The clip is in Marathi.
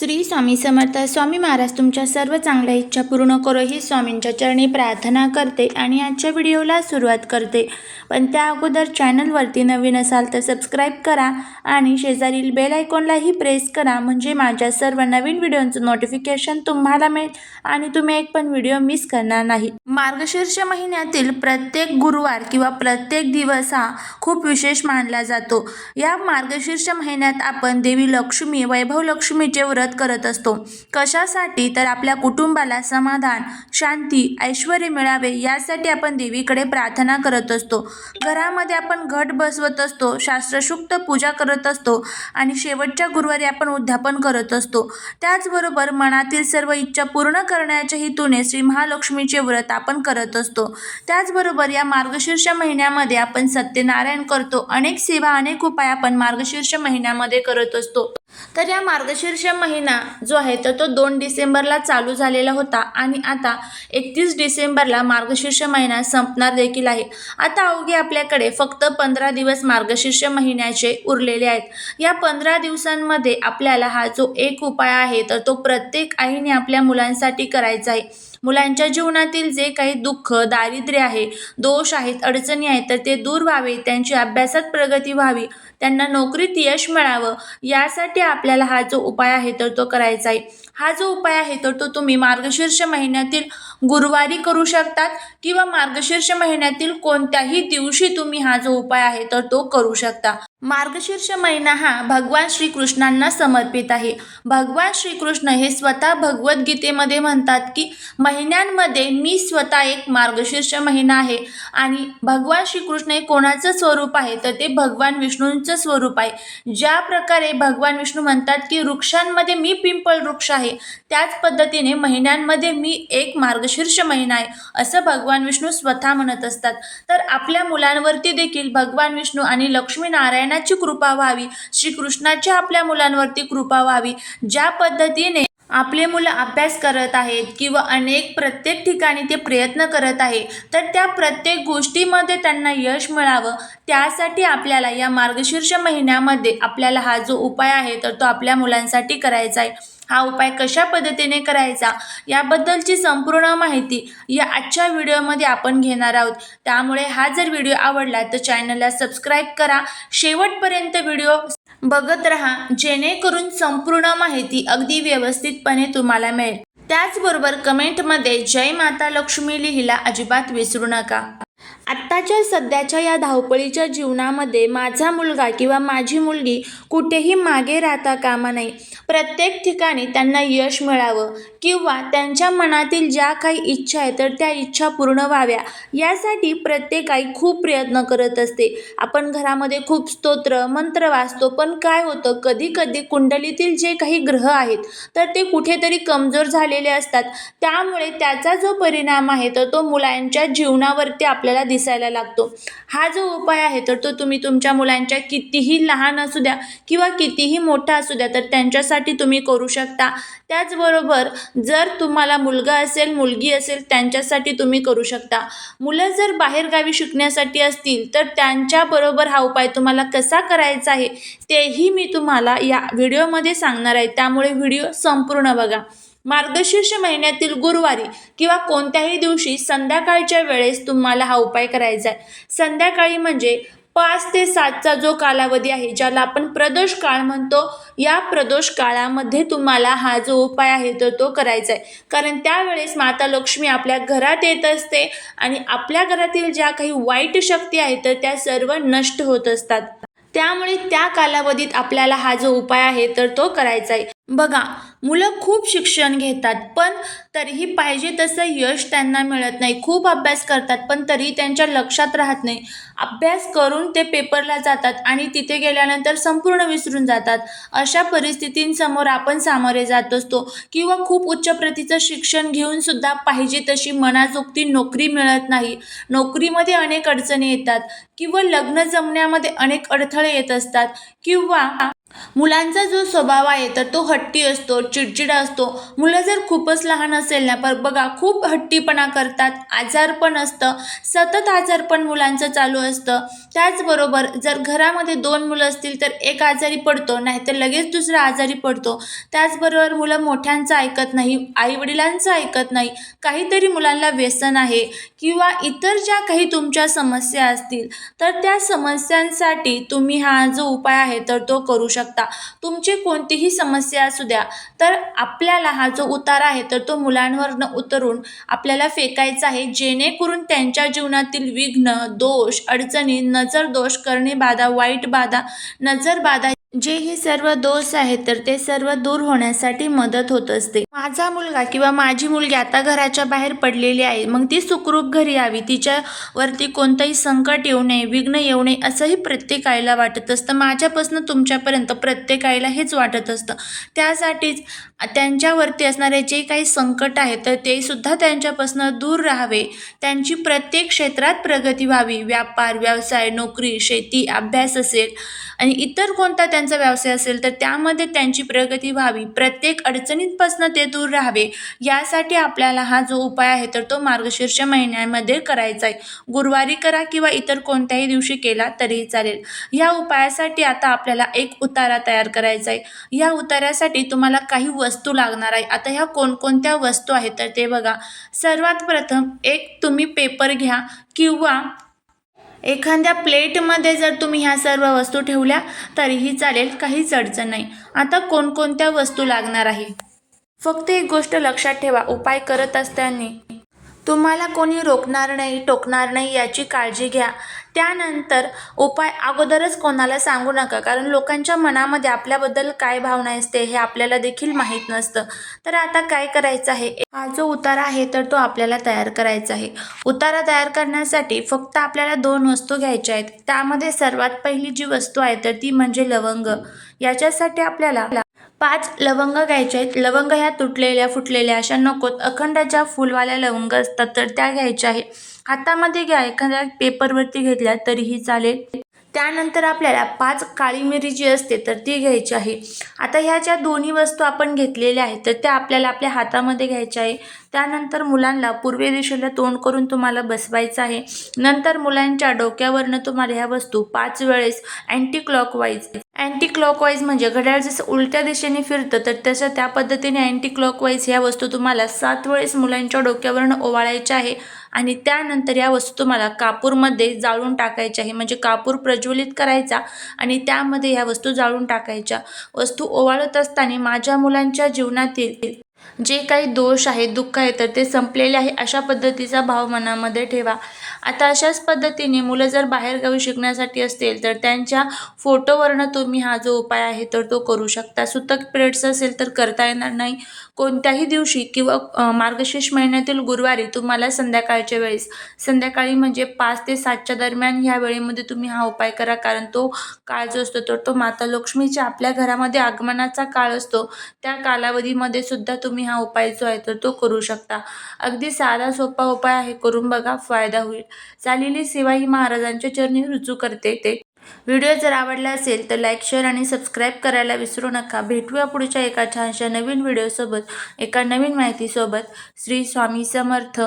श्री स्वामी समर्थ स्वामी महाराज तुमच्या सर्व चांगल्या इच्छा पूर्ण करो ही स्वामींच्या चरणी प्रार्थना करते आणि आजच्या व्हिडिओला सुरुवात करते. पण त्या अगोदर चॅनलवरती नवीन असाल तर सबस्क्राईब करा आणि शेजारील बेल आयकॉनलाही प्रेस करा म्हणजे माझ्या सर्व नवीन व्हिडिओंचं नोटिफिकेशन तुम्हाला मिळेल आणि तुम्ही एक पण व्हिडिओ मिस करणार नाही मार्गशीर्ष महिन्यातील प्रत्येक गुरुवार किंवा प्रत्येक दिवस हा खूप विशेष मानला जातो. या मार्गशीर्ष महिन्यात आपण देवी लक्ष्मी वैभव लक्ष्मीचे व्रत करत असतो. कशासाठी? तर आपल्या कुटुंबाला समाधान शांती ऐश्वर मिळावे यासाठी आपण देवीकडे प्रार्थना करत असतो. घरामध्ये आपण घट बसवत असतो शास्त्रशुक्त पूजा करत असतो आणि शेवटच्या गुरुवारी आपण उद्यापन करत असतो. त्याचबरोबर मनातील सर्व इच्छा पूर्ण करण्याच्या हेतूने श्री महालक्ष्मीचे व्रत आपण करत असतो. त्याचबरोबर या मार्गशीर्ष महिन्यामध्ये आपण सत्यनारायण करतो. अनेक सेवा अनेक उपाय आपण मार्गशीर्ष महिन्यामध्ये करत असतो. तर या मार्गशीर्ष महिना जो आहे तर तो दोन डिसेंबरला चालू झालेला होता आणि आता एकतीस डिसेंबरला मार्गशीर्ष महिना संपणार देखील आहे. आता अवघे आपल्याकडे फक्त पंधरा दिवस मार्गशीर्ष महिन्याचे उरलेले आहेत. या पंधरा दिवसांमध्ये आपल्याला हा जो एक उपाय आहे तर तो प्रत्येक आईने आपल्या मुलांसाठी करायचा आहे. मुलांच्या जीवनातील जे काही दुःख दारिद्र्य आहे दोष आहेत अडचणी आहेत तर ते दूर व्हावे त्यांची अभ्यासात प्रगती व्हावी त्यांना नोकरीत यश मिळावं यासाठी आपल्याला हा जो उपाय आहे तर तो करायचा आहे. हा जो उपाय आहे तर तो तुम्ही मार्गशीर्ष महिन्यातील गुरुवारी करू शकतात किंवा मार्गशीर्ष महिन्यातील कोणत्याही दिवशी तुम्ही हा जो उपाय आहे तर तो करू शकता. मार्गशीर्ष महिना हा भगवान श्रीकृष्णांना समर्पित आहे. भगवान श्रीकृष्ण हे स्वतः भगवद्गीतेमध्ये म्हणतात की महिन्यांमध्ये मी स्वतः एक मार्गशीर्ष महिना आहे आणि भगवान श्रीकृष्ण हे कोणाचं स्वरूप आहे तर ते भगवान विष्णूंचं स्वरूप आहे. ज्या प्रकारे भगवान विष्णू म्हणतात की वृक्षांमध्ये मी पिंपळ वृक्ष आहे त्याच पद्धतीने महिन्यांमध्ये मी एक मार्गशीर्ष महिना आहे असं भगवान विष्णू स्वतः म्हणत असतात. तर आपल्या मुलांवरती देखील भगवान विष्णू आणि लक्ष्मी नारायणाची कृपा व्हावी श्रीकृष्णाची आपल्या मुलांवरती कृपा व्हावी ज्या पद्धतीने आपले मुलं अभ्यास करत आहेत किंवा अनेक प्रत्येक ठिकाणी ते प्रयत्न करत आहे तर त्या प्रत्येक गोष्टीमध्ये त्यांना यश मिळावं. त्यासाठी आपल्याला या मार्गशीर्ष महिन्यामध्ये आपल्याला हा जो उपाय आहे तर तो आपल्या मुलांसाठी करायचा आहे. हा उपाय कशा पद्धतीने करायचा याबद्दलची संपूर्ण माहिती या आजच्या व्हिडिओमध्ये आपण घेणार आहोत. त्यामुळे हा जर व्हिडिओ आवडला तर चॅनलला सबस्क्राईब करा. शेवटपर्यंत व्हिडिओ बघत राहा जेणेकरून संपूर्ण माहिती अगदी व्यवस्थितपणे तुम्हाला मिळेल. त्याचबरोबर कमेंटमध्ये जय माता लक्ष्मी लिहिला अजिबात विसरू नका. आत्ताच्या सध्याच्या या धावपळीच्या जीवनामध्ये माझा मुलगा किंवा माझी मुलगी कुठेही मागे राहता कामा नये. प्रत्येक ठिकाणी त्यांना यश मिळावं किंवा त्यांच्या मनातील ज्या काही इच्छा आहेत तर त्या इच्छा पूर्ण व्हाव्या. यासाठी प्रत्येक आई खूप प्रयत्न करत असते. आपण घरामध्ये खूप स्तोत्र मंत्र वाचतो पण काय होतं कधी कधी कुंडलीतील जे काही ग्रह आहेत तर ते कुठेतरी कमजोर झालेले असतात. त्यामुळे त्याचा जो परिणाम आहे तर तो मुलांच्या जीवनावरती आपल्याला दिसायला लागतो. हा जो उपाय आहे तर तो तुम्ही तुमच्या मुलांच्या कितीही लहान असू द्या किंवा कितीही मोठा असू द्या तर त्यांच्यासाठी तुम्ही करू शकता. त्याचबरोबर जर तुम्हाला मुलगा असेल मुलगी असेल त्यांच्यासाठी तुम्ही करू शकता. मुलं जर बाहेरगावी शिकण्यासाठी असतील तर त्यांच्याबरोबर हा उपाय तुम्हाला कसा करायचा आहे तेही मी तुम्हाला या व्हिडिओमध्ये सांगणार आहे. त्यामुळे व्हिडिओ संपूर्ण बघा. मार्गशीर्ष महिन्यातील गुरुवारी किंवा कोणत्याही दिवशी संध्याकाळच्या वेळेस तुम्हाला हा उपाय करायचा आहे. संध्याकाळी म्हणजे पाच ते सातचा जो कालावधी आहे ज्याला आपण प्रदोष काळ म्हणतो या प्रदोष काळामध्ये तुम्हाला हा जो उपाय आहे तर तो करायचा आहे. कारण त्यावेळेस माता लक्ष्मी आपल्या घरात येत असते आणि आपल्या घरातील ज्या काही वाईट शक्ती आहेत तर त्या सर्व नष्ट होत असतात. त्यामुळे त्या कालावधीत आपल्याला हा जो उपाय आहे तर तो करायचा आहे. बघा मुलं खूप शिक्षण घेतात पण तरीही पाहिजे तसं यश त्यांना मिळत नाही. खूप अभ्यास करतात पण तरीही त्यांच्या लक्षात राहत नाही. अभ्यास करून ते पेपरला जातात आणि तिथे गेल्यानंतर संपूर्ण विसरून जातात. अशा परिस्थितींसमोर आपण सामोरे जात असतो किंवा खूप उच्च प्रतीचं शिक्षण घेऊन सुद्धा पाहिजे तशी मनाजोगती नोकरी मिळत नाही. नोकरीमध्ये अनेक अडचणी येतात किंवा लग्न जमण्यामध्ये अनेक अडथळे येत असतात किंवा मुलांचा जो स्वभाव आहे तर तो हट्टी असतो चिडचिडा असतो. मुलं जर खूपच लहान असेल ना पर बघा खूप हट्टीपणा करतात आजारपण असतं सतत आजारपण मुलांचं चालू असतं. त्याचबरोबर जर घरामध्ये दोन मुलं असतील तर एक आजारी पडतो नाहीतर लगेच दुसरा आजारी पडतो. त्याचबरोबर मुलं मोठ्यांचं ऐकत नाही आईवडिलांचं ऐकत नाही. काहीतरी मुलांना व्यसन आहे किंवा इतर ज्या काही तुमच्या समस्या असतील तर त्या समस्यांसाठी तुम्ही हा जो उपाय आहे तर तो करू शकता तुमची कोणतीही समस्या असू द्या तर आपल्याला हा जो उतार आहे तर तो मुलांवरनं उतरून आपल्याला फेकायचा आहे. जेणेकरून त्यांच्या जीवनातील विघ्न दोष अडचणी नजर दोष करणे बाधा वाईट बाधा नजर बाधा जे हे सर्व दोष आहेत तर ते सर्व दूर होण्यासाठी मदत होत असते. माझा मुलगा किंवा माझी मुलगी आता घराच्या बाहेर पडलेली आहे मग ती सुखरूप घरी यावी तिच्यावरती कोणतंही संकट येऊ नये विघ्न येऊ नये असंही प्रत्येक आईला वाटत असतं. माझ्यापासून तुमच्यापर्यंत प्रत्येक आईला हेच वाटत असतं. त्यासाठीच त्यांच्यावरती असणारे जे काही संकट आहे तर ते सुद्धा त्यांच्यापासून दूर राहावे. त्यांची प्रत्येक क्षेत्रात प्रगती व्हावी. व्यापार व्यवसाय नोकरी शेती अभ्यास असेल आणि इतर कोणता त्यांचा व्यवसाय असेल तर त्यामध्ये त्यांची प्रगती व्हावी प्रत्येक अडचणींपासून ते दूर राहावे यासाठी आपल्याला हा जो उपाय आहे तर तो मार्गशीर्ष महिन्यामध्ये करायचा आहे. गुरुवारी करा किंवा इतर कोणत्याही दिवशी केला तरीही चालेल. या उपायासाठी आता आपल्याला एक उतारा तयार करायचा आहे. या उतार्यासाठी तुम्हाला काही वस्तू लागणार आहे. आता ह्या कोणकोणत्या वस्तू आहेत तर ते बघा. सर्वात प्रथम एक तुम्ही पेपर घ्या किंवा एखाद्या प्लेटमध्ये जर तुम्ही ह्या सर्व वस्तू ठेवल्या तरीही चालेल काहीच अडचण नाही. आता कोणकोणत्या वस्तू लागणार आहे? फक्त एक गोष्ट लक्षात ठेवा उपाय करत असताना. तुम्हाला कोणी रोखणार नाही टोकणार नाही याची काळजी घ्या. त्यानंतर उपाय अगोदरच कोणाला सांगू नका. कारण लोकांच्या मनामध्ये आपल्याबद्दल काय भावना असते हे आपल्याला देखील माहीत नसतं. तर आता काय करायचं आहे? हा जो उतारा आहे तर तो आपल्याला तयार करायचा आहे. उतारा तयार करण्यासाठी फक्त आपल्याला दोन वस्तू घ्यायच्या आहेत. त्यामध्ये सर्वात पहिली जी वस्तू आहे तर ती म्हणजे लवंग. याच्यासाठी आपल्याला पाच लवंग घ्यायचे आहेत. लवंग ह्या तुटलेल्या फुटलेल्या अशा नकोत. अखंडाच्या फुलवाल्या लवंग असतात तर त्या घ्यायच्या आहे हातामध्ये घ्या एखाद्या पेपरवरती घेतल्या तरीही चालेल. त्यानंतर आपल्याला पाच काळी मिरी जी असते तर ती घ्यायची आहे. आता ह्या ज्या दोन्ही वस्तू आपण घेतलेल्या आहेत तर त्या आपल्याला आपल्या हातामध्ये घ्यायच्या आहे. त्यानंतर मुलांना पूर्वे दिशेला तोंड करून तुम्हाला बसवायचं आहे. नंतर मुलांच्या डोक्यावरनं तुम्हाला ह्या वस्तू पाच वेळेस अँटी क्लॉकवाईज अँटी क्लॉकवाईज म्हणजे घड्याळ जसं उलट्या दिशेने फिरतं तर तसं त्या पद्धतीने अँटी क्लॉकवाईज ह्या वस्तू तुम्हाला सात वेळेस मुलांच्या डोक्यावरनं ओवाळायच्या आहे. आणि त्यानंतर या वस्तू तुम्हाला कापूरमध्ये जाळून टाकायच्या आहे. म्हणजे कापूर प्रज्वलित करायचा आणि त्यामध्ये ह्या वस्तू जाळून टाकायच्या. वस्तू ओवाळत असताना माझ्या मुलांच्या जीवनातील जे काही दोष आहे दुःख आहे तर ते संपलेले आहे अशा पद्धतीचा भाव मनामध्ये ठेवा. आता अशाच पद्धतीने मुलं जर बाहेरगावी शिकण्यासाठी असतील तर त्यांच्या फोटोवरनं तुम्ही हा जो उपाय आहे तर तो करू शकता. सुतक पिरियड्स असेल तर करता येणार नाही. कोणत्याही दिवशी किंवा मार्गशीर्ष महिन्यातील गुरुवारी तुम्हाला संध्याकाळच्या वेळेस संध्याकाळी म्हणजे पाच ते सातच्या दरम्यान ह्या वेळेमध्ये तुम्ही हा उपाय करा कारण तो काळ जो असतो तर तो माता लक्ष्मीच्या आपल्या घरामध्ये आगमनाचा काळ असतो. त्या कालावधीमध्ये सुद्धा तुम्ही हा उपाय जो आहे तर तो करू शकता. अगदी साधा सोपा उपाय आहे करून बघा फायदा होईल. चालेली सेवा ही महाराजांच्या चरणी रुजू करते ते. व्हिडिओ जर आवडला असेल तर लाईक शेअर आणि सबस्क्राईब करायला विसरू नका. भेटूया पुढच्या एका छानशा नवीन व्हिडिओसोबत एका नवीन माहितीसोबत. श्री स्वामी समर्थ.